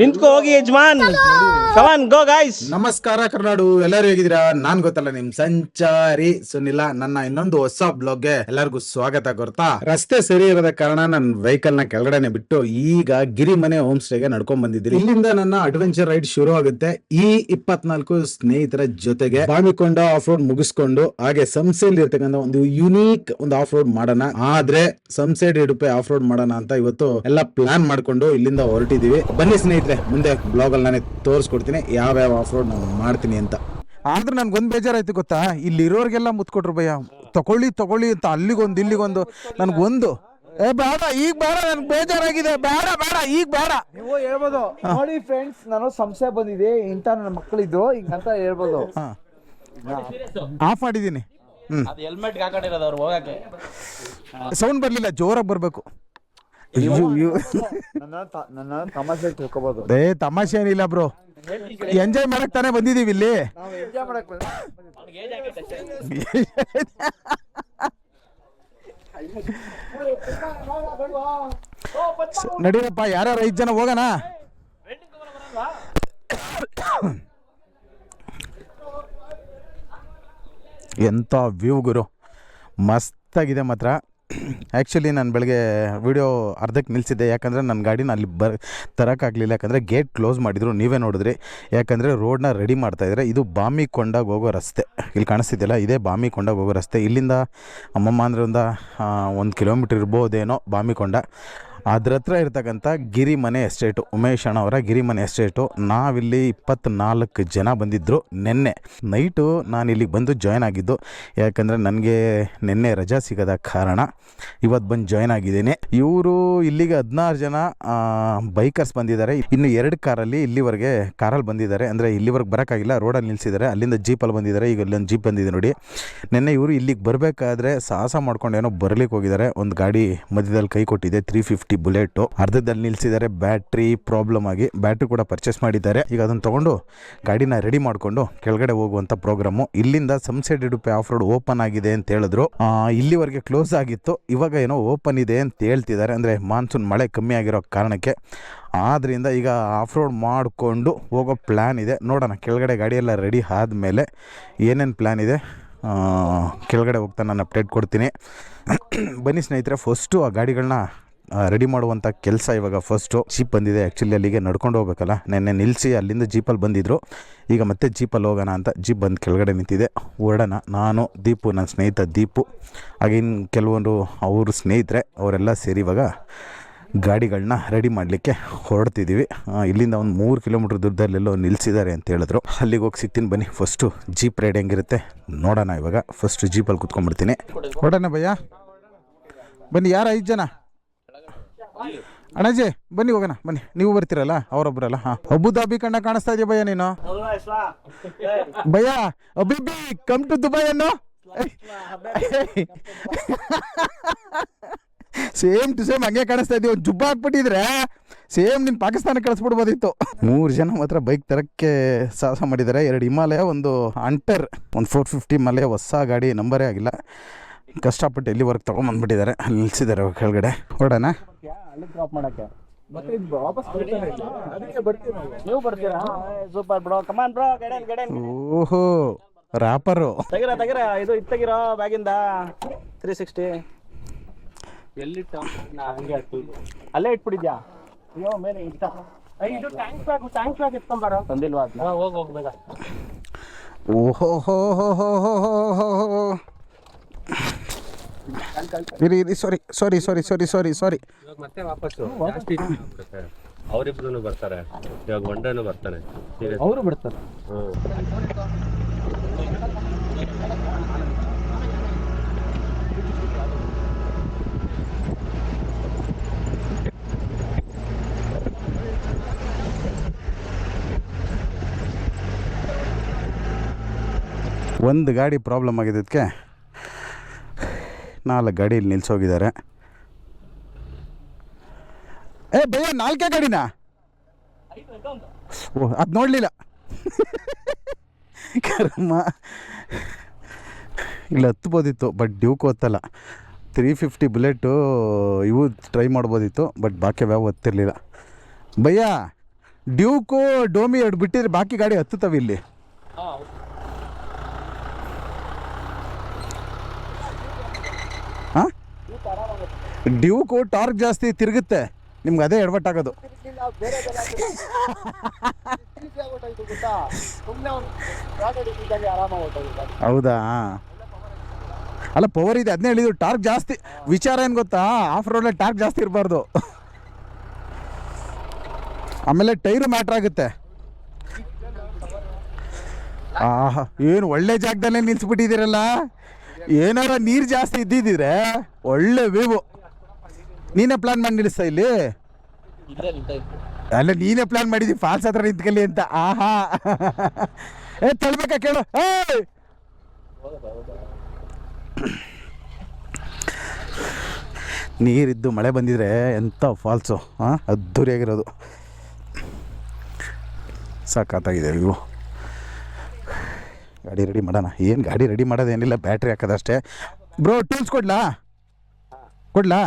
ನಿಂತ್ಕೋ ಹೋಗಿ, ಯಜಮಾನ್. ಕಮಾನ್ ಗೋ ಗಾಯ್ಸ್ ನಮಸ್ಕಾರ, ಕರ್ನಾಡು. ಎಲ್ಲರೂ ಹೇಗಿದ್ದೀರಾ? ನಾನ್ ಗೊತ್ತಲ್ಲ, ನಿಮ್ ಸಂಚಾರಿ ಸುನಿಲ, ನನ್ನ ಇನ್ನೊಂದು ಹೊಸ ಬ್ಲಾಗ್ಗೆ ಎಲ್ಲರಿಗೂ ಸ್ವಾಗತ ಗೊತ್ತಾ ರಸ್ತೆ ಸರಿ ಇರದ ಕಾರಣ ನನ್ನ ವೆಹಿಕಲ್ನ ಕೆಳಗಡೆನೆ ಬಿಟ್ಟು ಈಗ ಗಿರಿಮನೆ ಹೋಮ್ ಸ್ಟೇಗೆ ನಡ್ಕೊಂಡ್ ಬಂದಿದ್ದೀನಿ. ಇಲ್ಲಿಂದ ನನ್ನ ಅಡ್ವೆಂಚರ್ ರೈಡ್ ಶುರು ಆಗುತ್ತೆ. ಈ ಇಪ್ಪತ್ನಾಲ್ಕು ಸ್ನೇಹಿತರ ಜೊತೆಗೆ ಬಾಮಿಕೊಂಡ ಆಫ್ ರೋಡ್ ಮುಗಿಸ್ಕೊಂಡು, ಹಾಗೆ ಸಂಸೆಲ್ ಇರ್ತಕ್ಕಂಥ ಒಂದು ಯುನೀಕ್ ಒಂದು ಆಫ್ ರೋಡ್ ಮಾಡೋಣ. ಆದ್ರೆ ಸಂಸೈಡ್ ಇಡುಪೆ ಆಫ್ ರೋಡ್ ಮಾಡೋಣ ಅಂತ ಇವತ್ತು ಎಲ್ಲ ಪ್ಲಾನ್ ಮಾಡ್ಕೊಂಡು ಇಲ್ಲಿಂದ ಹೊರಟಿದೀವಿ. ಬನ್ನಿ ಸ್ನೇಹಿತರೆ. ಮುಂದೆ ಬ್ಲಾಗ್ ಅಲ್ಲಿ ನಾನೇ ತೋರಿಸ್ಕೊಡ್ತೀನಿ. ಯಾವ ಯಾವ ಆಫ್ ರೋಡ್ ನಾನು ಮಾಡ್ತೀನಿ ಅಂತ. ಆದ್ರೆ ನನ್ಗೊಂದು ಬೇಜಾರಾಯ್ತು ಗೊತ್ತಾ? ಇಲ್ಲಿ ಇರೋರಿಗೆಲ್ಲ ಮುತ್ಕೊಟ್ರು ಭಯ ತಗೊಳ್ಳಿ ತಗೊಳ್ಳಿ ಅಂತ ಅಲ್ಲಿಗೊಂದು ಇಲ್ಲಿಗೊಂದು. ನನ್ಗೊಂದು ಏ ಬೇಡ ಈಗ ಬೇಡ ನನ್ಗೆ ಬೇಜಾರಾಗಿದೆ. ಬೇಡ ಬೇಡ ಈಗ ಬೇಡ. ನೀವು ಹೇಳ್ಬೋದು. ನೋಡಿ ಫ್ರೆಂಡ್ಸ್ ನಾನು ಸಂಶಯ ಬಂದಿದೆ. ಇಂಥ ನನ್ನ ಮಕ್ಕಳಿದ್ರು ಅಂತ ಹೇಳ್ಬೋದು. ಆಫ್ ಮಾಡಿದ್ದೀನಿ. ಹ್ಞೂ ಅದು ಹೆಲ್ಮೆಟ್ ಹಾಕೊಂಡಿರೋದು ಅವ್ರು ಹೋಗಕ್ಕೆ. ಸೌಂಡ್ ಬರಲಿಲ್ಲ ಜೋರಾಗಿ ಬರಬೇಕು. ತಮಾಷೆ ತಿಳ್ಕೊಬೋದು. ಏ ತಮಾಷೆ ಏನಿಲ್ಲ ಬ್ರೋ. ಎಂಜಾಯ್ ಮಾಡಕ್ ತಾನೇ ಬಂದಿದೀವಿ ಇಲ್ಲಿ. ನಡೀರಪ್ಪ ಯಾರ್ಯಾರು ಐದು ಜನ ಹೋಗೋಣ? ಎಂಥ ವ್ಯೂ ಗುರು. ಮಸ್ತಾಗಿದೆ ಮಾತ್ರ. ಆ್ಯಕ್ಚುಲಿ ನಾನು ಬೆಳಗ್ಗೆ ವಿಡಿಯೋ ಅರ್ಧಕ್ಕೆ ನಿಲ್ಲಿಸಿದ್ದೆ ಯಾಕಂದರೆ ನನ್ನ ಗಾಡಿನ ಅಲ್ಲಿ ಬರ್ ತರೋಕ್ಕಾಗಲಿಲ್ಲ ಯಾಕಂದರೆ ಗೇಟ್ ಕ್ಲೋಸ್ ಮಾಡಿದ್ರು. ನೀವೇ ನೋಡಿದ್ರಿ. ಯಾಕಂದರೆ ರೋಡ್ನ ರೆಡಿ ಮಾಡ್ತಾಯಿದ್ರೆ ಇದು ಬಾಮಿಕೊಂಡಾಗ ಹೋಗೋ ರಸ್ತೆ. ಇಲ್ಲಿ ಕಾಣಿಸ್ತಿದ್ದಿಲ್ಲ ಇದೇ ಬಾಮಿಕೊಂಡಾಗ ಹೋಗೋ ರಸ್ತೆ. ಇಲ್ಲಿಂದ ಅಮ್ಮಮ್ಮ ಅಂದ್ರಿಂದ ಒಂದು ಒಂದು ಕಿಲೋಮೀಟ್ರ್ ಇರ್ಬೋದೇನೋ ಬಾಮಿಕೊಂಡ. ಅದ್ರ ಹತ್ರ ಇರ್ತಕ್ಕಂಥ ಗಿರಿಮನೆ ಎಸ್ಟೇಟು. ಉಮೇಶ್ ಅವರ ಗಿರಿಮನೆ ಎಸ್ಟೇಟು. ನಾವಿಲ್ಲಿ ಇಪ್ಪತ್ನಾಲ್ಕು ಜನ ಬಂದಿದ್ದರು ನಿನ್ನೆ. ನೈಟು ನಾನು ಇಲ್ಲಿಗೆ ಬಂದು ಜಾಯ್ನ್ ಆಗಿದ್ದು. ಯಾಕಂದರೆ ನನಗೆ ನಿನ್ನೆ ರಜಾ ಸಿಗದ ಕಾರಣ ಇವತ್ತು ಬಂದು ಜಾಯ್ನ್ ಆಗಿದ್ದೀನಿ. ಇವರು ಇಲ್ಲಿಗೆ ಹದಿನಾರು ಜನ ಬೈಕರ್ಸ್ ಬಂದಿದ್ದಾರೆ. ಇನ್ನು ಎರಡು ಕಾರಲ್ಲಿ ಇಲ್ಲಿವರೆಗೆ ಕಾರಲ್ಲಿ ಬಂದಿದ್ದಾರೆ. ಅಂದರೆ ಇಲ್ಲಿವರೆಗೆ ಬರೋಕ್ಕಾಗಿಲ್ಲ ರೋಡಲ್ಲಿ ನಿಲ್ಲಿಸಿದ್ದಾರೆ ಅಲ್ಲಿಂದ ಜೀಪಲ್ಲಿ ಬಂದಿದ್ದಾರೆ. ಈಗ ಇಲ್ಲೊಂದು ಜೀಪ್ ಬಂದಿದೆ ನೋಡಿ. ನಿನ್ನೆ ಇವರು ಇಲ್ಲಿಗೆ ಬರಬೇಕಾದ್ರೆ ಸಾಹಸ ಮಾಡ್ಕೊಂಡೇನೋ ಬರ್ಲಿಕ್ಕೆ ಹೋಗಿದ್ದಾರೆ. ಒಂದು ಗಾಡಿ ಮಧ್ಯದಲ್ಲಿ ಕೈ ಕೊಟ್ಟಿದೆ ತ್ರೀ ಫಿಫ್ಟಿ ಬುಲೆಟು ಅರ್ಧದಲ್ಲಿ ನಿಲ್ಲಿಸಿದ್ದಾರೆ ಬ್ಯಾಟ್ರಿ ಪ್ರಾಬ್ಲಮ್ ಆಗಿ ಬ್ಯಾಟ್ರಿ ಕೂಡ ಪರ್ಚೇಸ್ ಮಾಡಿದ್ದಾರೆ. ಈಗ ಅದನ್ನು ತಗೊಂಡು ಗಾಡಿನ ರೆಡಿ ಮಾಡಿಕೊಂಡು ಕೆಳಗಡೆ ಹೋಗುವಂಥ ಪ್ರೋಗ್ರಾಮು ಇಲ್ಲಿಂದ ಸಂಸೆಡ್ ಇಡುಪೆ ಆಫ್ ರೋಡ್ ಓಪನ್ ಆಗಿದೆ ಅಂತ ಹೇಳಿದ್ರು. ಇಲ್ಲಿವರೆಗೆ ಕ್ಲೋಸ್ ಆಗಿತ್ತು. ಇವಾಗ ಏನೋ ಓಪನ್ ಇದೆ ಅಂತ ಹೇಳ್ತಿದ್ದಾರೆ. ಅಂದರೆ ಮಾನ್ಸೂನ್ ಮಳೆ ಕಮ್ಮಿ ಆಗಿರೋ ಕಾರಣಕ್ಕೆ. ಆದ್ದರಿಂದ ಈಗ ಆಫ್ ರೋಡ್ ಮಾಡಿಕೊಂಡು ಹೋಗೋ ಪ್ಲ್ಯಾನ್ ಇದೆ. ನೋಡೋಣ, ಕೆಳಗಡೆ ಗಾಡಿ ಎಲ್ಲ ರೆಡಿ ಆದಮೇಲೆ ಏನೇನು ಪ್ಲ್ಯಾನ್ ಇದೆ? ಕೆಳಗಡೆ ಹೋಗ್ತಾ ನಾನು ಅಪ್ಡೇಟ್ ಕೊಡ್ತೀನಿ. ಬನ್ನಿ ಸ್ನೇಹಿತರೆ ಫಸ್ಟು ಆ ಗಾಡಿಗಳನ್ನ ರೆಡಿ ಮಾಡುವಂಥ ಕೆಲಸ ಇವಾಗ ಫಸ್ಟು ಜೀಪ್ ಬಂದಿದೆ. ಆ್ಯಕ್ಚುಲಿ ಅಲ್ಲಿಗೆ ನಡ್ಕೊಂಡು ಹೋಗ್ಬೇಕಲ್ಲ? ನೆನ್ನೆ ನಿಲ್ಲಿಸಿ ಅಲ್ಲಿಂದ ಜೀಪಲ್ಲಿ ಬಂದಿದ್ದರು ಈಗ ಮತ್ತೆ ಜೀಪಲ್ಲಿ ಹೋಗೋಣ ಅಂತ ಜೀಪ್ ಬಂದು ಕೆಳಗಡೆ ನಿಂತಿದೆ. ಹೊರಡೋಣ ನಾನು, ದೀಪು ನನ್ನ ಸ್ನೇಹಿತ ದೀಪು. ಹಾಗೇನು ಕೆಲವೊಂದು ಅವರು ಸ್ನೇಹಿತರೆ, ಅವರೆಲ್ಲ ಸೇರಿ ಇವಾಗ ಗಾಡಿಗಳನ್ನ ರೆಡಿ ಮಾಡಲಿಕ್ಕೆ ಹೊರಡ್ತಿದ್ದೀವಿ ಇಲ್ಲಿಂದ ಒಂದು ಮೂರು ಕಿಲೋಮೀಟ್ರ್ ದೂರದಲ್ಲೆಲ್ಲೋ ನಿಲ್ಲಿಸಿದ್ದಾರೆ ಅಂತ ಹೇಳಿದ್ರು. ಅಲ್ಲಿಗೆ ಹೋಗಿ ಸಿಗ್ತೀನಿ ಬನ್ನಿ. ಫಸ್ಟು ಜೀಪ್ ರೈಡ್ ಹೆಂಗಿರುತ್ತೆ ನೋಡೋಣ ಇವಾಗ. ಫಸ್ಟು ಜೀಪಲ್ಲಿ ಕುತ್ಕೊಂಡ್ಬಿಡ್ತೀನಿ. ಹೊಡೋಣ ಭಯ್ಯ. ಬನ್ನಿ, ಯಾರು ಐದು ಜನ? ಅಣ್ಣಾಜಿ, ಬನ್ನಿ ಹೋಗೋಣ, ಬನ್ನಿ. ನೀವು ಬರ್ತೀರಲ್ಲ ಅವರೊಬ್ಬರಲ್ಲ ಹಾಂ. ಅಬುದಾಬಿ ಕಣ್ಣ ಕಾಣಿಸ್ತಾ ಇದೆಯಾ ಭಯ್ಯ ನೀನು? ಭಯ್ಯ ಅಬಿಬಿ ಕಮ್ ಟು ದುಬೈ ಅನ್ನು? ಸೇಮ್ ಟು ಸೇಮ್ ಹಂಗೆ ಕಾಣಿಸ್ತಾ ಇದೀವಿ ಜುಬ್ಬ ಹಾಕ್ಬಿಟ್ಟಿದ್ರೆ ಸೇಮ್ ನಿನ್ನ ಪಾಕಿಸ್ತಾನ ಕಳಿಸ್ಬಿಡ್ಬೋದಿತ್ತು. ಮೂರು ಜನ ಮಾತ್ರ ಬೈಕ್ ತರಕ್ಕೆ ಸಾಹಸ ಮಾಡಿದ್ದಾರೆ ಎರಡು ಹಿಮಾಲಯ, ಒಂದು ಅಂಟರ್ ಒಂದು ಫೋರ್ ಫಿಫ್ಟಿ ಮಲೆ ಹೊಸ ಗಾಡಿ, ನಂಬರೇ ಆಗಿಲ್ಲ. ಕಷ್ಟಪಟ್ಟು ಎಲ್ಲಿವರೆಗೆ ತೊಗೊಂಬಂದ್ಬಿಟ್ಟಿದ್ದಾರೆ ಅಲ್ಲಿ ನಿಲ್ಸಿದ್ದಾರೆ ಕೆಳಗಡೆ. ಹೊರಡೋಣ. ಮಾಡಕ್ಕೆ? ಅಲ್ಲಿ ಡ್ರಾಪ್ ಮಾಡಕ್ಕೆ? ಮತ್ತೆ ವಾಪಸ್ ಅದಕ್ಕೆ ಬರ್ತೀವಿ ನೀವು? ಬರ್ತೀರಾ? Super bro come on bro ಗಡನ್ ಗಡನ್ ಓಹೋ ರಾಪರ್ ತೆಗಿರ ತೆಗಿರ. ಇದು ಇತ್ತಗಿರೋ ಬ್ಯಾಗಿಂದ. ತ್ರೀ ಸಿಕ್ಸ್ಟಿ ಎಲ್ಲಿಟ್ಟ ಹಂಗೆ ಅಲ್ಲೇ ಇಟ್ಬಿಟ್ಟಿದ್ಯಾ? ಅಯ್ಯೋ ಮೇಲೆ ಇಟ್ಟ ಇದು ಟ್ಯಾಂಕ್ ಬ್ಯಾಗ್ ಟ್ಯಾಂಕ್ ಬ್ಯಾಗ್ ಎತ್ಕೊಂಬಾರ ತಂದಿಲ್ವಾ ಹೋಗಿ ಹೋಗ್ಬೇಕ ಓಹೋ ಹೋ ಹೋ ಹೋ ಹೋ ಹೋ ಇರಿ ಇರಿ ಸಾರಿ ಸಾರಿ ಸಾರಿ ಸಾರಿ ಸಾರಿ ಸಾರಿ ಇವಾಗ ಮತ್ತೆ ವಾಪಸ್ಸು. ಜಾಸ್ತಿ. ಅವರಿಬ್ರು ಬರ್ತಾರೆ. ಇವಾಗ ಒಂಡನು ಬರ್ತಾನೆ. ಅವರು ಬರ್ತಾರೆ. ಒಂದು ಗಾಡಿ ಪ್ರಾಬ್ಲಮ್ ಆಗಿದ್ದಕ್ಕೆ ನಾಲ್ಕು ಗಾಡಿ ಇಲ್ಲಿ ನಿಲ್ಸೋಗಿದ್ದಾರೆ. ಏ, ಭಯ್ಯ, ನಾಲ್ಕೇ ಗಾಡಿನಾ? ಓ, ಅದು ನೋಡಲಿಲ್ಲ. ಕರ್ಮ. ಇಲ್ಲಿ, ಹತ್ಬೋದಿತ್ತು ಬಟ್ ಡ್ಯೂಕ್ ಹೊತ್ತಲ್ಲ. ತ್ರೀ ಫಿಫ್ಟಿ ಬುಲೆಟು ಇವು ಟ್ರೈ ಮಾಡ್ಬೋದಿತ್ತು ಬಟ್ ಬಾಕಿ ವ್ಯಾವ್ ಹತ್ತಿರಲಿಲ್ಲ. ಭಯ್ಯ ಡ್ಯೂಕು ಡೋಮಿ ಎರಡು ಬಿಟ್ಟಿದ್ರೆ ಬಾಕಿ ಗಾಡಿ ಹತ್ತುತ್ತವೆ ಇಲ್ಲಿ. ಡ್ಯೂಕು ಟಾರ್ಕ್ ಜಾಸ್ತಿ ತಿರುಗುತ್ತೆ. ನಿಮ್ಗೆ ಅದೇ ಎಡವಟ್ಟಾಗೋದು ಹೌದಾ? ಅಲ್ಲ ಪವರ್ ಇದೆ. ಅದನ್ನೇ ಹೇಳಿದ್ರು ಟಾರ್ಕ್ ಜಾಸ್ತಿ. ವಿಚಾರ ಏನು ಗೊತ್ತಾ? ಆಫ್ ರೋಡಲ್ಲಿ ಟಾರ್ಕ್ ಜಾಸ್ತಿ ಇರಬಾರ್ದು. ಆಮೇಲೆ ಟೈರು ಮ್ಯಾಟ್ರ್ ಆಗುತ್ತೆ. ಆಹಾ ಏನು ಒಳ್ಳೆ ಜಾಗದಲ್ಲೇ ನಿಲ್ಸ್ಬಿಟ್ಟಿದ್ದೀರಲ್ಲ? ಏನಾರ ನೀರು ಜಾಸ್ತಿ ಇದ್ದಿದ್ದಿದ್ರೆ ಒಳ್ಳೆ ವ್ಯೂ ನೀನೇ ಪ್ಲಾನ್ ಮಾಡಿ ನಿಲ್ಲಿಸ್ತಾ ಇಲ್ಲಿ ಅಲ್ಲ ನೀನೇ ಪ್ಲಾನ್ ಮಾಡಿದಿ ಫಾಲ್ಸ್ ಹತ್ರ ನಿಂತ್ಕಲಿ ಅಂತ. ಆಹಾ. ಏ ತಳ್ಬೇಕಾ ಕೇಳು. ಏಯ್! ನೀರಿದ್ದು ಮಳೆ ಬಂದಿದ್ರೆ ಎಂಥ ಫಾಲ್ಸು ಹಾಂ ಅದ್ಧೂರಿಯಾಗಿರೋದು ಸಾಕಾತಾಗಿದೆ ಇವು ಗಾಡಿ ರೆಡಿ ಮಾಡೋಣ. ಏನು ಗಾಡಿ ರೆಡಿ ಮಾಡೋದೇನಿಲ್ಲ ಬ್ಯಾಟ್ರಿ ಹಾಕೋದಷ್ಟೇ. ಬ್ರೋ ಟೂಲ್ಸ್ ಕೊಡ್ಲಾ? ಕೊಡ್ಲಾ?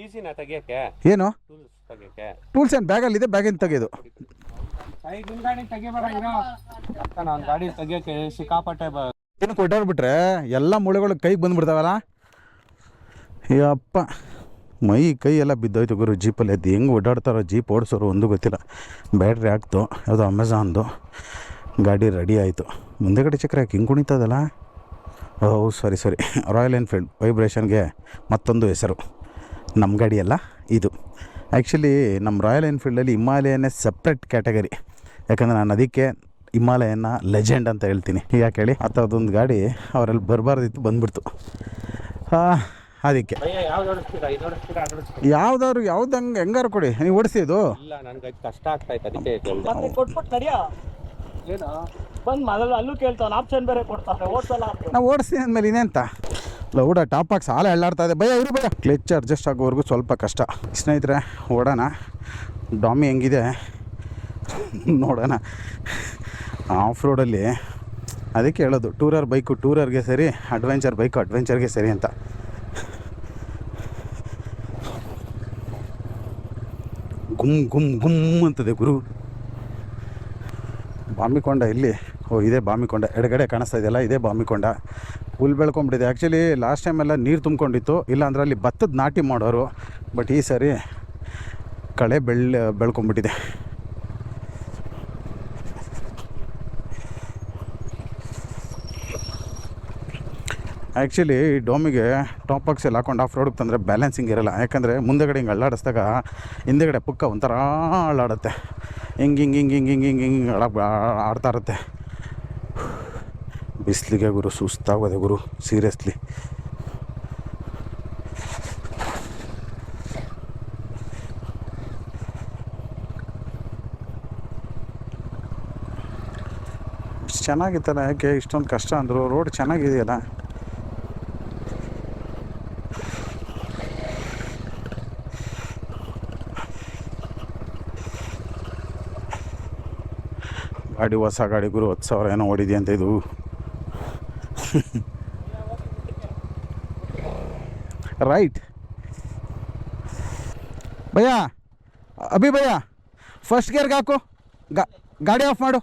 ಈಸಿನ ತೆಗಿಯಕ್ಕೆ? ಏನು? ಟೂಲ್ಸ್ ತೆಗಿಯಕ್ಕೆ. ಟೂಲ್ಸ್ ಏನು ಬ್ಯಾಗಲ್ಲಿದೆ ಬ್ಯಾಗಿಂದ ತೆಗೆದು ಗಾಡಿ ನಾನು ಗಾಡಿ ತೆಗಿಯಕ್ಕೆ ಸಿಕ್ಕಾಪಟ್ಟೆ ಏನು ಕೊಟ್ಟಾಡ್ಬಿಟ್ರೆ ಎಲ್ಲ ಮೂಳೆಗಳು ಕೈಗೆ ಬಂದ್ಬಿಡ್ತಾವಲ್ಲ? ಯಪ್ಪ. ಮೈ ಕೈ ಎಲ್ಲ ಬಿದ್ದೋಯ್ತು ಗುರು ಜೀಪಲ್ಲಿ ಎದ್ದು ಹೆಂಗೆ ಓಡಾಡ್ತಾರೋ ಜೀಪ್ ಓಡಿಸೋರು ಒಂದು ಗೊತ್ತಿಲ್ಲ. ಬ್ಯಾಟ್ರಿ ಹಾಕ್ತು ಯಾವುದೋ ಅಮೆಝಾನ್ದು ಗಾಡಿ ರೆಡಿ ಆಯಿತು. ಮುಂದೆಗಡೆ ಚಕ್ರ ಯಾಕೆ ಹಿಂಗೆ ಕುಣಿತದಲ್ಲ ಓ ಸಾರಿ ಸಾರಿ. ರಾಯಲ್ ಎನ್ಫೀಲ್ಡ್ ವೈಬ್ರೇಷನ್ಗೆ ಮತ್ತೊಂದು ಹೆಸರು. ನಮ್ಮ ಗಾಡಿ ಅಲ್ಲ ಇದು. ಆ್ಯಕ್ಚುಲಿ ನಮ್ಮ ರಾಯಲ್ ಎನ್ಫೀಲ್ಡಲ್ಲಿ ಹಿಮಾಲಯನೇ ಸಪ್ರೇಟ್ ಕ್ಯಾಟಗರಿ ಯಾಕಂದರೆ ನಾನು ಅದಕ್ಕೆ ಹಿಮಾಲಯನ ಲೆಜೆಂಡ್ ಅಂತ ಹೇಳ್ತೀನಿ. ಯಾಕೆ ಹೇಳಿ? ಆ ಥರದೊಂದು ಗಾಡಿ ಅವರಲ್ಲಿ ಬರಬಾರ್ದಿತ್ತು ಬಂದ್ಬಿಡ್ತು. ಅದಕ್ಕೆ. ಯಾವ್ದಾದ್ರು ಯಾವ್ದು ಹಂಗೆ ಹೆಂಗಾರು ಕೊಡಿ. ನೀವು ಓಡಿಸಿದ್ದು ಇಲ್ಲ ನನ್ಗೆ ಅದು ಕಷ್ಟ ಆಗ್ತಾ ಇತ್ತು ಅದಕ್ಕೆ ಬಂದ್ ಮೊದಲು ಅಲ್ಲೂ ಕೇಳ್ತಾವ ಆಪ್ಷನ್ ಬೇರೆ ಕೊಡ್ತಾರೆ ನಾವು ಓಡಿಸ್ತೀನಿ ಅಂದಮೇಲೆ ಇನ್ನೆಂತ? ಲೌಡ, ಟಾಪ್ ಹಾಕಿ ಸಾಲ ಎಳ್ಳಾಡ್ತಾ ಇದೆ. ಭಯ, ಇರು, ಭಯ. ಕ್ಲಚ್ ಅಡ್ಜಸ್ಟ್ ಆಗೋವರೆಗೂ ಸ್ವಲ್ಪ ಕಷ್ಟ. ಸ್ನೇಹಿತರೆ, ಓಡೋಣ. ಡಾಮಿ ಹೆಂಗಿದೆ? ನೋಡೋಣ. ಆಫ್ ರೋಡಲ್ಲಿ ಅದಕ್ಕೆ ಹೇಳೋದು, ಟೂರರ್ ಬೈಕು, ಟೂರರ್ಗೆ ಸರಿ ಅಡ್ವೆಂಚರ್ ಬೈಕು ಅಡ್ವೆಂಚರ್ಗೆ ಸರಿ ಅಂತ. ಗುಮ್ ಗುಮ್ ಗುಮ್ ಅಂತದೆ ಗುರು. ಬಾಂಬಿಕೊಂಡ ಇಲ್ಲಿ. ಓ ಇದೇ ಬಾಮಿಕೊಂಡ ಎಡಗಡೆ ಕಾಣಿಸ್ತಾ ಇದೆಯಲ್ಲ ಇದೇ ಬಾಮಿಕೊಂಡ ಹುಲ್ ಬೆಳ್ಕೊಂಬಿಟ್ಟಿದೆ ಆ್ಯಕ್ಚುಲಿ ಲಾಸ್ಟ್ ಟೈಮೆಲ್ಲ ನೀರು ತುಂಬ್ಕೊಂಡಿತ್ತು ಇಲ್ಲ ಅಂದ್ರೆ ಅಲ್ಲಿ ಭತ್ತದ ನಾಟಿ ಮಾಡೋರು ಬಟ್ ಈ ಸರಿ ಕಳೆ ಬೆಳ್ ಬೆಳ್ಕೊಂಬಿಟ್ಟಿದೆ ಆ್ಯಕ್ಚುಲಿ ಈ ಡೋಮಿಗೆ ಟಾಪ್ ಬಾಕ್ಸ್ ಎಲ್ಲ ಹಾಕೊಂಡು ಆಫ್ ರೋಡ್ಗೆ ತಂದರೆ ಬ್ಯಾಲೆನ್ಸಿಂಗ್ ಇರಲ್ಲ ಯಾಕಂದರೆ ಮುಂದೆಗಡೆ ಹಿಂಗೆ ಅಳ್ಳಾಡಿಸಿದಾಗ ಹಿಂದೆಗಡೆ ಪುಕ್ಕ ಒಂಥರ ಅಳ್ಳಾಡುತ್ತೆ ಹಿಂಗೆ ಹಿಂಗೆ ಹಿಂಗೆ ಹಿಂಗೆ ಹಿಂಗೆ ಹಿಂಗೆ ಹಿಂಗೆ ಆಡ್ತಾ ಇರುತ್ತೆ ಬಿಸಿಲಿಗೆ ಗುರು, ಸುಸ್ತಾಗೋದೆ ಗುರು ಸೀರಿಯಸ್ಲಿ ಚೆನ್ನಾಗಿತ್ತಲ್ಲ, ಯಾಕೆ ಇಷ್ಟೊಂದು ಕಷ್ಟ ಅಂದರು? ರೋಡ್ ಚೆನ್ನಾಗಿದೆಯಲ್ಲ? ಗಾಡಿ ಹೊಸ ಗಾಡಿ ಗುರು, ಹತ್ತು ಸಾವಿರ ಏನೋ ಓಡಿದೆ ಅಂತ ಇದು. ರೈಟ್ ಭಯ್ಯ, ಅಭಿ ಭಯ ಫಸ್ಟ್ ಗೇರ್ಗೆ ಹಾಕು. ಗಾಡಿ ಆಫ್ ಮಾಡು.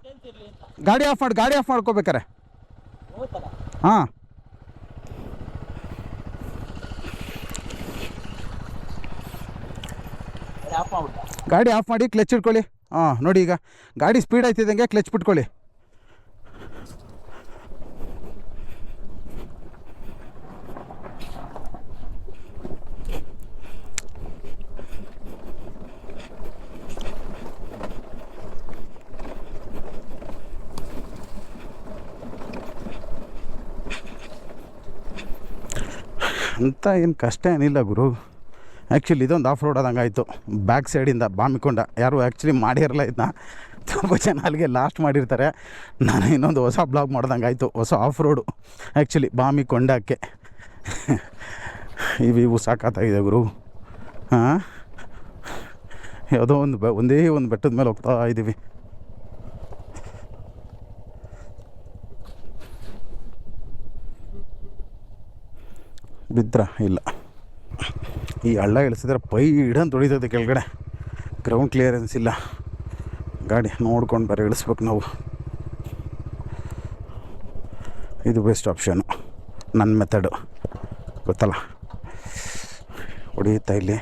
ಗಾಡಿ ಆಫ್ ಮಾಡು, ಗಾಡಿ ಆಫ್ ಮಾಡ್ಕೋಬೇಕಾರೆ. ಹಾಂ. ಗಾಡಿ ಆಫ್ ಮಾಡಿ ಕ್ಲಚ್ ಇಟ್ಕೊಳ್ಳಿ ಹಾಂ, ನೋಡಿ ಈಗ. ಗಾಡಿ ಸ್ಪೀಡ್ ಆಯ್ತಿದ್ದಂಗೆ ಕ್ಲಚ್ ಬಿಟ್ಕೊಳ್ಳಿ. ಅಂತ ಏನು ಕಷ್ಟ ಏನಿಲ್ಲ ಗುರು. ಆ್ಯಕ್ಚುಲಿ ಇದೊಂದು ಆಫ್ ರೋಡ್ ಆದಂಗೆ ಆಯಿತು. ಬ್ಯಾಕ್ ಸೈಡಿಂದ ಬಾಮಿಕೊಂಡ. ಯಾರು ಆ್ಯಕ್ಚುಲಿ ಮಾಡಿರಲ್ಲ ಇದನ್ನ ತುಂಬ ಜನ ಅಲ್ಲಿಗೆ ಲಾಸ್ಟ್ ಮಾಡಿರ್ತಾರೆ. ನಾನು ಇನ್ನೊಂದು ಹೊಸ ಬ್ಲಾಗ್ ಮಾಡ್ದಂಗೆ ಆಯಿತು. ಹೊಸ ಆಫ್ ರೋಡು ಆ್ಯಕ್ಚುಲಿ ಬಾಮಿಕೊಂಡಕ್ಕೆ. ಇವು ಇವು ಸಾಕಾತಾಗಿದೆ ಗುರು. ಹಾಂ? ಯಾವುದೋ ಒಂದು ಒಂದೇ ಒಂದು ಬೆಟ್ಟದ ಮೇಲೆ ಹೋಗ್ತಾ ಇದ್ದೀವಿ ಬಿದ್ರ ಇಲ್ಲ. ಈ ಹಳ್ಳ ಇಳಿಸಿದ್ರೆ ಪೈ ಇಡಂತ ಹೊಡಿತದೆ ಕೆಳಗಡೆ. ಗ್ರೌಂಡ್ ಕ್ಲಿಯರೆನ್ಸ್ ಇಲ್ಲ. ಗಾಡಿ ನೋಡ್ಕೊಂಡು ಬೇರೆ, ಇಳಿಸ್ಬೇಕು ನಾವು. ಇದು ಬೆಸ್ಟ್ ಆಪ್ಷನು ನನ್ನ ಮೆಥಡು ಗೊತ್ತಲ್ಲ? ಹೊಡಿಯುತ್ತಾ ಇಲ್ಲಿ?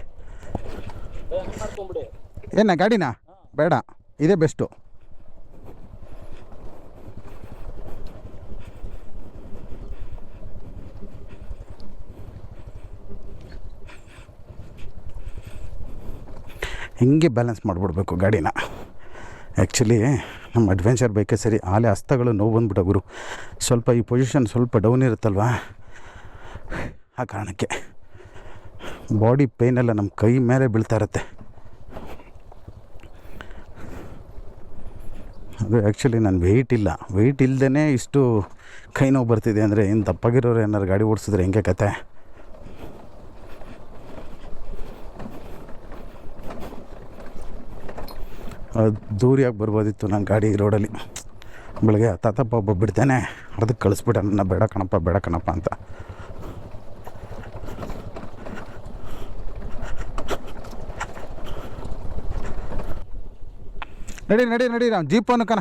ಏನ, ಗಾಡಿನಾ? ಬೇಡ. ಇದೇ ಬೆಸ್ಟು ಹಿಂಗೆ ಬ್ಯಾಲೆನ್ಸ್ ಮಾಡಿಬಿಡ್ಬೇಕು ಗಾಡಿನ? ಆ್ಯಕ್ಚುಲಿ ನಮ್ಮ ಅಡ್ವೆಂಚರ್ ಬೈಕೇ ಸರಿ ಆಲೆ ಹಸ್ತಗಳು ನೋವು ಬಂದ್ಬಿಟ್ಟ ಗುರು. ಸ್ವಲ್ಪ ಈ ಪೊಸಿಷನ್ ಸ್ವಲ್ಪ ಡೌನ್ ಇರುತ್ತಲ್ವಾ? ಆ ಕಾರಣಕ್ಕೆ. ಬಾಡಿ ಪೇಯ್ನೆಲ್ಲ ನಮ್ಮ ಕೈ ಮೇಲೆ ಬೀಳ್ತಾ ಇರುತ್ತೆ. ಅದು ಆ್ಯಕ್ಚುಲಿ ನಾನು ವೆಯ್ಟ್ ಇಲ್ಲ. ವೆಯ್ಟ್ ಇಲ್ಲದೇ ಇಷ್ಟು ಕೈ ನೋವು ಬರ್ತಿದೆ ಅಂದರೆ ಇನ್ನು ದಪ್ಪಾಗಿರೋರು ಏನಾರು ಗಾಡಿ ಓಡಿಸಿದ್ರೆ ಹೆಂಗೆ ಕತೆ? ದೂರಿಯಾಗಿ ಬರ್ಬೋದಿತ್ತು ನಾನು ಗಾಡಿ ರೋಡಲ್ಲಿ. ಬೆಳಗ್ಗೆ ತಾತಪ್ಪ ಒಬ್ಬ ಬಿಡ್ತೇನೆ, ಅದಕ್ಕೆ ಕಳಿಸ್ಬಿಟ್ಟ, ನನ್ನ ಬೇಡ ಕಣಪ್ಪ ಬೇಡ ಕಣಪ್ಪ ಅಂತ. ನಡಿ ನಡಿ ನಡಿ ನಾವು ಜೀಪನ್ನು ಕಣ.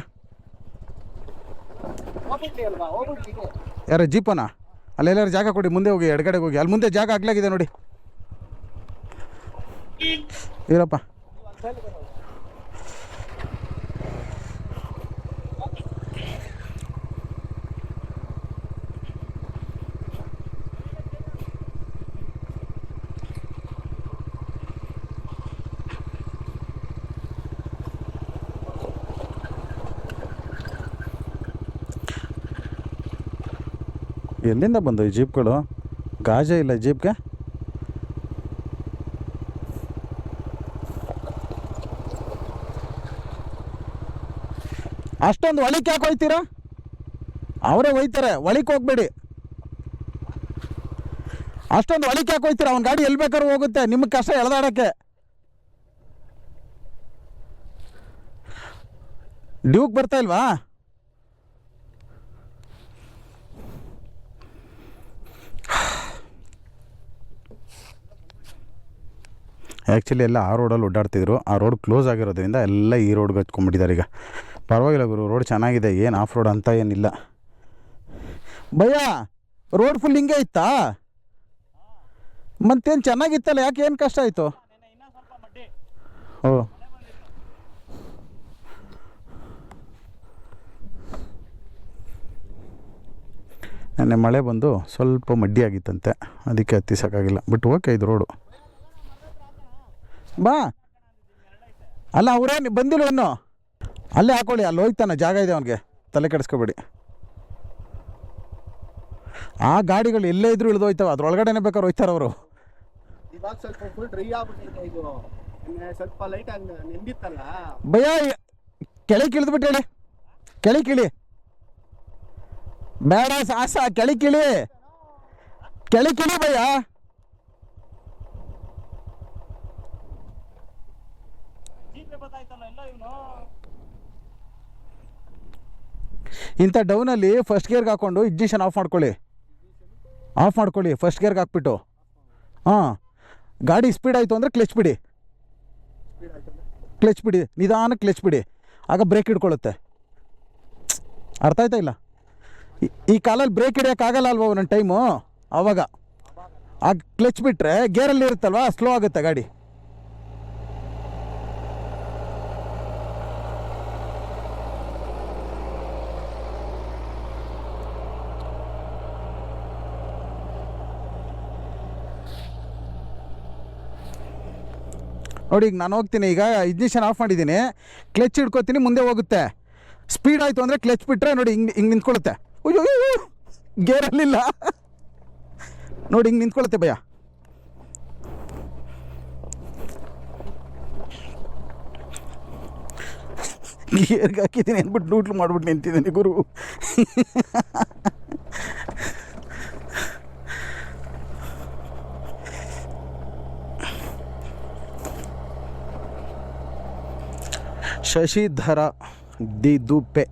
ಯಾರ ಜೀಪನ ಅಲ್ಲೆಲ್ಲರೂ ಜಾಗ ಕೊಡಿ, ಮುಂದೆ ಹೋಗಿ, ಎಡಗಡೆಗೆ ಹೋಗಿ. ಅಲ್ಲಿ ಮುಂದೆ ಜಾಗ ಆಗ್ಲಾಗಿದೆ ನೋಡಿ. ಇರಪ್ಪ. ಎಲ್ಲಿಂದ ಬಂದು ಈ ಜೀಪ್ಗಳು? ಗಾಜ ಇಲ್ಲ ಜೀಪ್ಗೆ? ಅಷ್ಟೊಂದು ಒಳಿಕ್ ಯಾಕೆ ಹೋಯ್ತೀರಾ ಅವರೇ ಒಯ್ತಾರೆ, ಒಳಿಕ್ ಹೋಗ್ಬೇಡಿ. ಅಷ್ಟೊಂದು ಒಳಿಕ್ ಯಾಕೆ ಹೋಯ್ತೀರಾ ಅವ್ನ ಗಾಡಿ ಎಲ್ಲಿ ಬೇಕಾದ್ರೂ ಹೋಗುತ್ತೆ, ನಿಮಗೆ ಕಷ್ಟ ಎಳದಾಡೋಕ್ಕೆ. ಡ್ಯೂಕ್ ಬರ್ತಾ ಇಲ್ವಾ? ಆ್ಯಕ್ಚುಲಿ ಎಲ್ಲ ಆ ರೋಡಲ್ಲಿ ಓಡಾಡ್ತಿದ್ರು. ಆ ರೋಡ್ ಕ್ಲೋಸ್ ಆಗಿರೋದ್ರಿಂದ ಎಲ್ಲ ಈ ರೋಡ್ಗೆ ಹಚ್ಕೊಂಡ್ಬಿಟ್ಟಿದ್ದಾರೆ ಈಗ. ಪರವಾಗಿಲ್ಲ ಗುರು ರೋಡ್ ಚೆನ್ನಾಗಿದೆ. ಏನು ಆಫ್ ರೋಡ್ ಅಂತ ಏನಿಲ್ಲ. ಭಯ ರೋಡ್ ಫುಲ್ ಹಿಂಗೆ ಇತ್ತಾ? ಮತ್ತೇನು ಚೆನ್ನಾಗಿತ್ತಲ್ಲ, ಯಾಕೆ ಏನು ಕಷ್ಟ ಆಯಿತು? ಓ. ನೆನ್ನೆ ಮಳೆ ಬಂದು ಸ್ವಲ್ಪ ಮಡ್ಡಿ ಆಗಿತ್ತಂತೆ. ಅದಕ್ಕೆ ಹತ್ತಿಸೋಕ್ಕಾಗಿಲ್ಲ. ಬಟ್ ಓಕೆ ಇದು ರೋಡು ಬಾ. ಅಲ್ಲ ಅವರೇ ಬಂದಿಲ್ಲ ಇನ್ನು? ಅಲ್ಲೇ ಹಾಕೊಳ್ಳಿ ಅಲ್ಲಿ ಹೋಗ್ತಾನೆ ಜಾಗ ಇದೆ ಅವನಿಗೆ. ತಲೆ ಕೆಡಿಸ್ಕೋಬೇಡಿ. ಆ ಗಾಡಿಗಳು ಎಲ್ಲೇ ಇದ್ರೂ ಇಳಿದು ಹೋಯ್ತಾವೆ ಅದ್ರೊಳಗಡೆನೆ ಬೇಕಾದ್ರೆ ಹೋಯ್ತಾರೆ ಅವರು. ಇವಾಗ ಸ್ವಲ್ಪ ಫುಲ್ ಡ್ರೈ ಆಗ್ಬಿಟ್ಟಿದೆ ಇದು. ನಿನ್ನೆ ಸ್ವಲ್ಪ ಲೈಟ್ ಆಗಿ ನೆಂದಿತ್ತಲ್ಲ? ಭಯ ಕೆಳಗೆ ಇಳಿದ್ಬಿಟ್ಟು ಹೇಳಿ. ಕೆಳಗೆ ಇಳಿ. ಬೇಡ ಸಾಸ ಕೆಳಗೆ ಇಳಿ. ಕೆಳಗೆ ಇಳಿ ಭಯ. ಇಂಥ ಡೌನಲ್ಲಿ ಫಸ್ಟ್ ಗೇರ್ಗೆ ಹಾಕ್ಕೊಂಡು ಇಗ್ನಿಷನ್ ಆಫ್ ಮಾಡ್ಕೊಳ್ಳಿ. ಆಫ್ ಮಾಡ್ಕೊಳ್ಳಿ ಫಸ್ಟ್ ಗೇರ್ಗೆ ಹಾಕ್ಬಿಟ್ಟು. ಹಾಂ, ಗಾಡಿ ಸ್ಪೀಡ್ ಆಯಿತು ಅಂದರೆ ಕ್ಲಚ್ ಬಿಡಿ. ಕ್ಲಚ್ ಬಿಡಿ ನಿಧಾನಕ್ಕೆ ಕ್ಲಚ್ ಬಿಡಿ. ಆಗ ಬ್ರೇಕ್ ಹಿಡ್ಕೊಳ್ಳುತ್ತೆ. ಅರ್ಥ ಆಯ್ತಾ ಇಲ್ಲ? ಈ- ಕಾಲಲ್ಲಿ ಬ್ರೇಕ್ ಹಿಡಿಯೋಕ್ಕಾಗಲ್ಲ ಅಲ್ವಾ ನನ್ನ ಟೈಮು ಆವಾಗ ಆಗ ಕ್ಲಚ್ ಬಿಟ್ಟರೆ ಗೇರಲ್ಲಿ ಇರುತ್ತಲ್ವಾ? ಸ್ಲೋ ಆಗುತ್ತೆ ಗಾಡಿ. ನೋಡಿ, ಈಗ ನಾನು ಹೋಗ್ತೀನಿ. ಈಗ ಇಗ್ನಿಷನ್ ಆಫ್ ಮಾಡಿದ್ದೀನಿ. ಕ್ಲಚ್ ಹಿಡ್ಕೋತೀನಿ, ಮುಂದೆ ಹೋಗುತ್ತೆ. ಸ್ಪೀಡ್ ಆಯಿತು ಅಂದರೆ ಕ್ಲಚ್ ಬಿಟ್ಟರೆ ನೋಡಿ, ಹಿಂಗೆ ಹಿಂಗೆ ನಿಂತ್ಕೊಳ್ಳುತ್ತೆ. ಅಯ್ಯೋ ಗೇರಲ್ಲಿಲ್ಲ. ನೋಡಿ, ಹಿಂಗೆ ನಿಂತ್ಕೊಳ್ಳುತ್ತೆ ಭಯ. ಗೇರ್ಗೆ ಹಾಕಿದ್ದೀನಿ ಅಂದ್ಬಿಟ್ಟು ನೂಟ್ಲು ಮಾಡ್ಬಿಟ್ಟು ನಿಂತಿದ್ದೀನಿ ಗುರು. शशिधर दिदुपे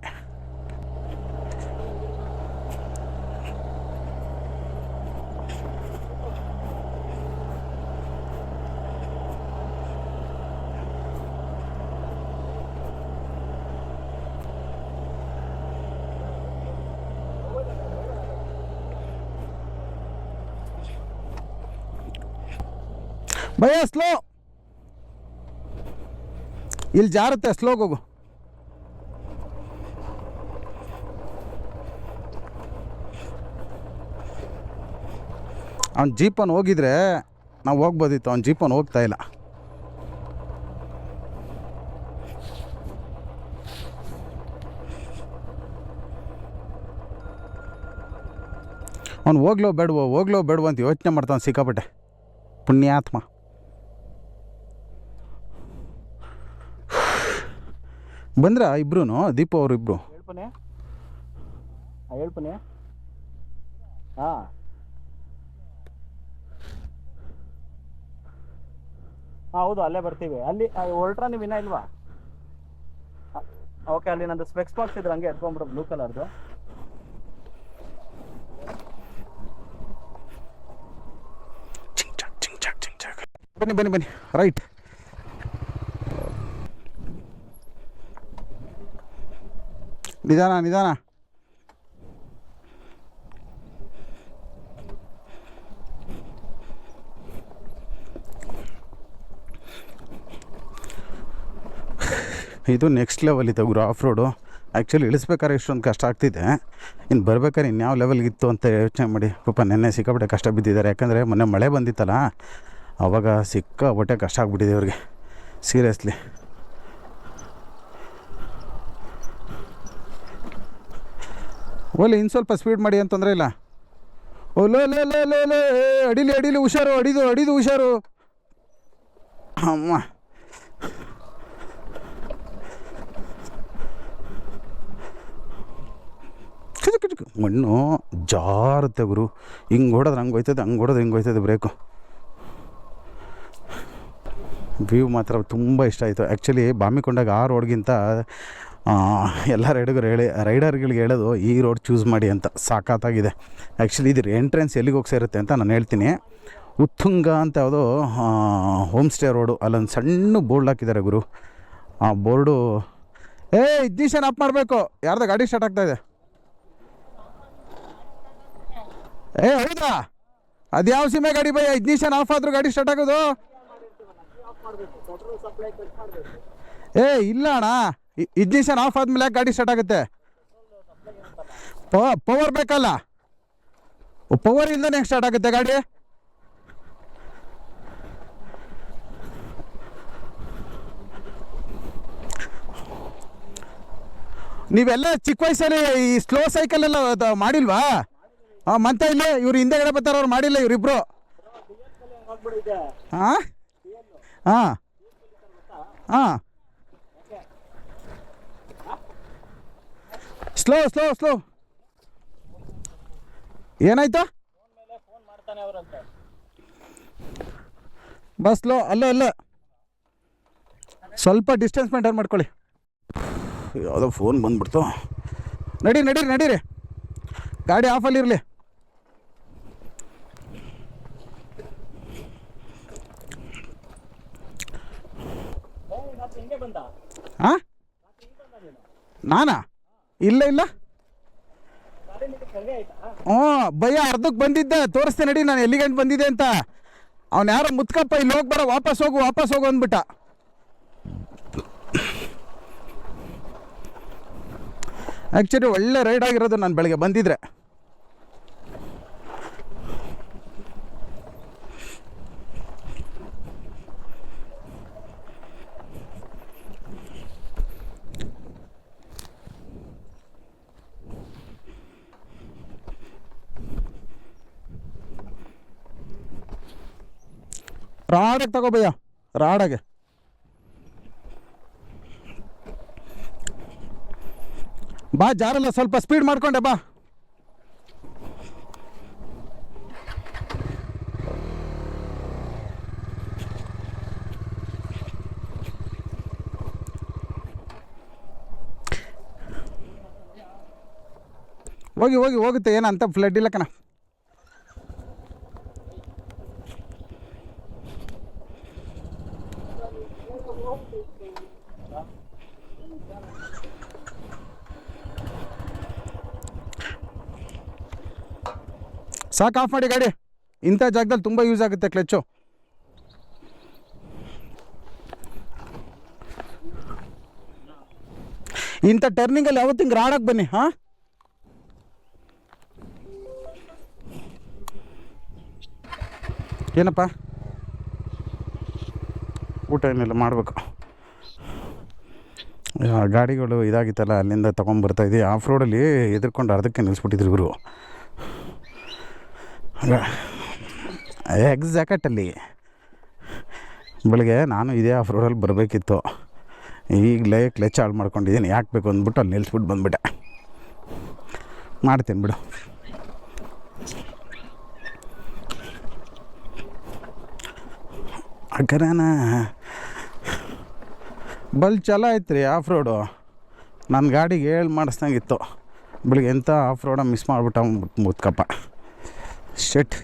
भैया स्लो ಇಲ್ಲಿ ಜಾರುತ್ತೆ ಸ್ಲೋಗ್ ಹೋಗು. ಅವ್ನ ಜೀಪನ್ನು ಹೋಗಿದ್ರೆ ನಾವು ಹೋಗ್ಬೋದಿತ್ತು, ಅವ್ನ ಜೀಪನ್ನು ಹೋಗ್ತಾ ಇಲ್ಲ. ಅವ್ನು ಹೋಗ್ಲೋ ಬೇಡವೋ ಹೋಗ್ಲೋ ಬೇಡವೋ ಅಂತ ಯೋಚನೆ ಮಾಡ್ತಾನೆ ಸಿಕ್ಕಾಪಟ್ಟೆ. ಪುಣ್ಯಾತ್ಮ. ಬಂದ್ರ ಇಬ್ರು ದೀಪ ಅವರು ಇಬ್ರು. ಹೇಳ್ಪನೆ? ಹೇಳ್ಪನೆ. ಹಾ. ಹಾ ಹೌದು ಅಲ್ಲೇ ಬರ್ತೀವಿ. ಅಲ್ಲಿ ಹೊರಟ್ರ ನೀವು ಇನ್ನ ಇಲ್ವಾ? ಓಕೆ ಅಲ್ಲಿ ನಂದು ಸ್ಪೆಕ್ಸ್ ಬಾಕ್ಸ್ ಇದ್ರೆ ಹಂಗೆ ಎತ್ಕೊಂಡ್ಬಿಡು ಬ್ಲೂ ಕಲರ್ದು ಬನ್ನಿ ಬನ್ನಿ ಬನ್ನಿ. ರೈಟ್ ನಿಧಾನ ನಿಧಾನ. ಇದು ನೆಕ್ಸ್ಟ್ ಲೆವೆಲ್ ಇದೆ, ಗುರು ಆಫ್ ರೋಡು ಆ್ಯಕ್ಚುಲಿ ಇಳಿಸ್ಬೇಕಾದ್ರೆ ಇಷ್ಟೊಂದು ಕಷ್ಟ ಆಗ್ತಿದೆ. ಇನ್ನು ಬರ್ಬೇಕಾದ್ರೆ ಇನ್ಯಾವ ಲೆವೆಲ್ಗಿತ್ತು ಅಂತ ಯೋಚನೆ ಮಾಡಿ. ಪಾಪ ನೆನ್ನೆ ಸಿಕ್ಕಾಪಟ್ಟೆ ಕಷ್ಟ ಬಿದ್ದಿದ್ದಾರೆ. ಯಾಕಂದರೆ ಮೊನ್ನೆ ಮಳೆ ಬಂದಿತ್ತಲ್ಲ ಆವಾಗ ಸಿಕ್ಕಾಪಟ್ಟೆ ಕಷ್ಟ ಆಗ್ಬಿಟ್ಟಿದೆ ಅವ್ರಿಗೆ ಸೀರಿಯಸ್ಲಿ ಓಲಿ ಇನ್ನು ಸ್ವಲ್ಪ ಸ್ಪೀಡ್ ಮಾಡಿ ಅಂತಂದ್ರೆ ಇಲ್ಲ. ಓ ಲೇ ಲೇ ಲೇ ಲೇ ಏ, ಅಡಿಲಿ ಅಡಿಲಿ ಹುಷಾರು ಅಡಿದು ಅಡಿದು ಹುಷಾರು. ಅಮ್ಮ. ಮಣ್ಣು ಜಾರುತ್ತೆ ಗುರು. ಹಿಂಗೆ ಹೊಡೋದು ಹಂಗೆ ಹೋಯ್ತದೆ ಹಂಗೆ ಹೊಡೋದು ಹಿಂಗೆ ಹೋಯ್ತದೆ ಬ್ರೇಕು ವ್ಯೂ ಮಾತ್ರ ತುಂಬ ಇಷ್ಟ ಆಯಿತು. ಆ್ಯಕ್ಚುಲಿ ಬಾಮಿಕೊಂಡಾಗ ಆ ರೋಡ್ಗಿಂತ ಎಲ್ಲ ರೈಡರ್ಗಳು ಹೇಳಿ, ರೈಡರ್ಗಳಿಗೆ ಹೇಳೋದು, ಈ ರೋಡ್ ಚೂಸ್ ಮಾಡಿ ಅಂತ ಸಾಕಾತಾಗಿದೆ. ಆ್ಯಕ್ಚುಲಿ ಇದ್ರ ಎಂಟ್ರೆನ್ಸ್ ಎಲ್ಲಿಗೆ ಹೋಗಿ ಸೇರುತ್ತೆ ಅಂತ ನಾನು ಹೇಳ್ತೀನಿ. ಉತ್ತುಂಗ ಅಂತ ಯಾವುದೋ ಹೋಮ್ ಸ್ಟೇ ರೋಡು ಅಲ್ಲೊಂದು ಸಣ್ಣ ಬೋರ್ಡ್ ಹಾಕಿದ್ದಾರೆ ಗುರು. ಆ ಬೋರ್ಡು, ಏ ಇಗ್ನಿಷನ್ ಆಫ್ ಮಾಡಬೇಕು. ಯಾರ್ದು ಗಾಡಿ ಸ್ಟಾರ್ಟ್ ಆಗ್ತಾ ಇದೆ. ಏ, ಹೌದಾ? ಅದು ಯಾವ ಸೀಮೆ ಗಾಡಿ ಬೈ ಇಗ್ನಿಷನ್ ಆಫ್ ಆದರೂ ಗಾಡಿ ಸ್ಟಾರ್ಟ್ ಆಗೋದು. ಏ, ಇಲ್ಲ ಅಣ್ಣ. ಇಗ್ನಿಷನ್ ಆಫ್ ಆದ್ಮೇಲೆ ಗಾಡಿ ಸ್ಟಾರ್ಟ್ ಆಗುತ್ತೆ. ಪವರ್ ಬೇಕಲ್ಲ. ಪವರ್ ಇಲ್ದೇ ಸ್ಟಾರ್ಟ್ ಆಗುತ್ತೆ ಗಾಡಿ? ನೀವೆಲ್ಲ ಚಿಕ್ಕ ವಯಸ್ಸಲ್ಲಿ ಈ ಸ್ಲೋ ಸೈಕಲ್ ಎಲ್ಲ ಮಾಡಿಲ್ವಾ? ಹಾಂ ಮಂತ ಇಲ್ಲೇ, ಇವ್ರು ಹಿಂದೆಗಡೆ ಬರ್ತಾರ, ಅವ್ರು ಮಾಡಿಲ್ಲ ಇವರಿಬ್ರು. ಹಾಂ ಹಾಂ ಹಾಂ ಸ್ಲೋ ಸ್ಲೋ ಸ್ಲೋ ಏನಾಯ್ತು? ಬಸ್ ಸ್ಲೋ ಅಲ್ಲೇ ಅಲ್ಲೇ. ಸ್ವಲ್ಪ ಡಿಸ್ಟೆನ್ಸ್ ಮೇಂಟೈನ್ ಮಾಡ್ಕೊಳ್ಳಿ. ಯಾವುದೋ ಫೋನ್ ಬಂದ್ಬಿಡ್ತು. ನಡಿ ನಡೀರಿ ನಡೀರಿ. ಗಾಡಿ ಆಫಲ್ಲಿ ಇರಲಿ. ಹಾಂ ನಾನಾ? ಇಲ್ಲ ಇಲ್ಲ. ಹ್ಞೂ, ಭಯ, ಅರ್ಧಕ್ಕೆ ಬಂದಿದ್ದೆ. ತೋರಿಸ್ತೆ ನಡಿ, ನಾನು ಎಲ್ಲಿಗಂಟು ಬಂದಿದೆ ಅಂತ. ಅವ್ನು ಯಾರೋ ಮುತ್ಕಪ್ಪ, ಇಲ್ಲಿ ಹೋಗಿ ಬರೋ, ವಾಪಸ್ ಹೋಗು ವಾಪಸ್ ಹೋಗು ಅಂದ್ಬಿಟ್ಟ. ಆ್ಯಕ್ಚುಲಿ ಒಳ್ಳೆ ರೈಡ್ ಆಗಿರೋದು ನಾನು ಬೆಳಗ್ಗೆ ಬಂದಿದ್ರೆ. ರಾಡಾಗೆ ತಗೋ ಭಯ್ಯ, ರಾಡಾಗೆ. ಬಾ ಜಾರಲ್ಲ ಸ್ವಲ್ಪ ಸ್ಪೀಡ್ ಮಾಡ್ಕೊಂಡೆ, ಬಾ. ಹೋಗಿ ಹೋಗಿ, ಹೋಗುತ್ತೆ ಏನಂತ ಫ್ಲಡ್ ಇಲ್ಲ ಕಣ. ಸಾಕು ಆಫ್ ಮಾಡಿ ಗಾಡಿ. ಇಂಥ ಜಾಗದಲ್ಲಿ ತುಂಬ ಯೂಸ್ ಆಗುತ್ತೆ ಕ್ಲಚ್ಚು ಇಂಥ ಟರ್ನಿಂಗಲ್ಲಿ ಯಾವತ್ತು ಹಿಂಗೆ ರಾಡಕ್ಕೆ ಬನ್ನಿ, ಹಾಂ? ಏನಪ್ಪ? ಊಟ ಏನಿಲ್ಲ, ಮಾಡಬೇಕು. ಗಾಡಿಗಳು ಇದಾಗಿತ್ತಲ್ಲ, ಅಲ್ಲಿಂದ ತೊಗೊಂಬರ್ತಾಯಿದ್ದೀವಿ ಆಫ್ ರೋಡಲ್ಲಿ ಎದುರ್ಕೊಂಡು ಅರ್ಧಕ್ಕೆ ನಿಲ್ಲಿಸ್ಬಿಟ್ಟಿದ್ರು ಇವರು. ಎಕ್ಸಾಕ್ಟಲ್ಲಿ ಬೆಳಗ್ಗೆ ನಾನು ಇದೇ ಆಫ್ ರೋಡಲ್ಲಿ ಬರಬೇಕಿತ್ತು. ಈಗಲೇ ಕ್ಲಚ್ ಹಾಳು ಮಾಡ್ಕೊಂಡಿದ್ದೀನಿ. ಯಾಕೆ ಬೇಕು ಅಂದ್ಬಿಟ್ಟು ಅಲ್ಲಿ ನಿಲ್ಲಿಸ್ಬಿಟ್ಟು ಬಂದುಬಿಟ್ಟೆ. ಮಾಡ್ತೀನಿ ಬಿಡು. ಅಕರನ ಬಲ್ ಚಲೋ ಆಯ್ತು ರೀ ಆಫ್ ರೋಡು ನನ್ನ ಗಾಡಿಗೆ ಹೇಳಿ ಮಾಡಿಸ್ದಂಗಿತ್ತು ಬೆಳಿಗ್ಗೆ ಎಂಥ ಆಫ್ ರೋಡ ಮಿಸ್ ಮಾಡಿಬಿಟ್ಟು ಮುತ್ಕಪ್ಪ. ஷெட்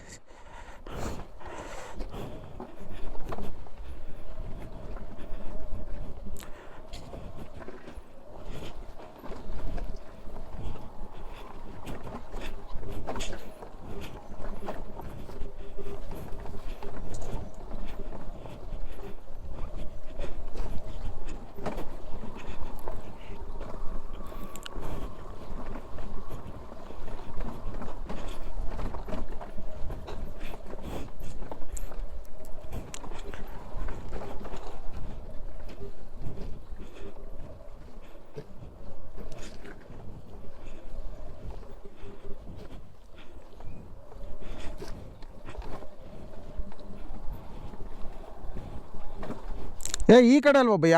ಏ ಈ ಕಡೆ ಅಲ್ವ ಭಯ್ಯ?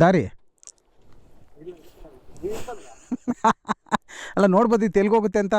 ದಾರಿ. ಅಲ್ಲ ನೋಡ್ಬೋದಿತ್ತು ಎಲ್ಗೋಗುತ್ತೆ ಅಂತ?